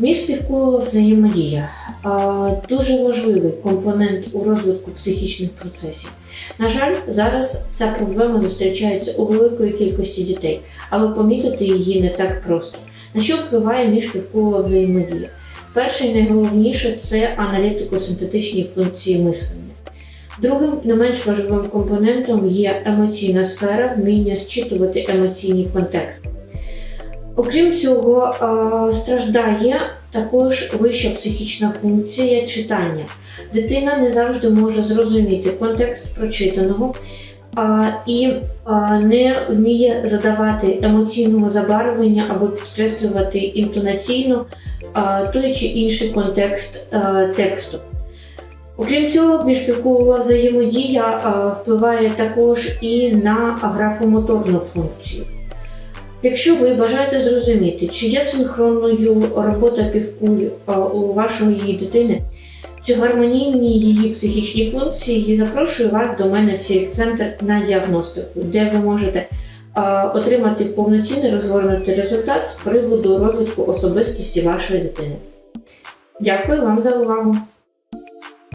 Міжпівкова взаємодія дуже важливий компонент у розвитку психічних процесів. На жаль, зараз ця проблема зустрічається у великої кількості дітей, але помітити її не так просто. На що впливає міжпівкова взаємодія? Перше і найголовніше це аналітико-синтетичні функції мислення. Другим не менш важливим компонентом є емоційна сфера, вміння зчитувати емоційний контекст. Окрім цього, страждає також вища психічна функція читання. Дитина не завжди може зрозуміти контекст прочитаного і не вміє задавати емоційного забарвлення або підкреслювати інтонаційно той чи інший контекст тексту. Окрім цього, міжпілкова взаємодія впливає також і на графомоторну функцію. Якщо ви бажаєте зрозуміти, чи є синхронною робота півкуль у вашої дитини, чи гармонійні її психічні функції, я запрошую вас до мене в цей центр на діагностику, де ви можете отримати повноцінний розгорнутий результат з приводу розвитку особистості вашої дитини. Дякую вам за увагу!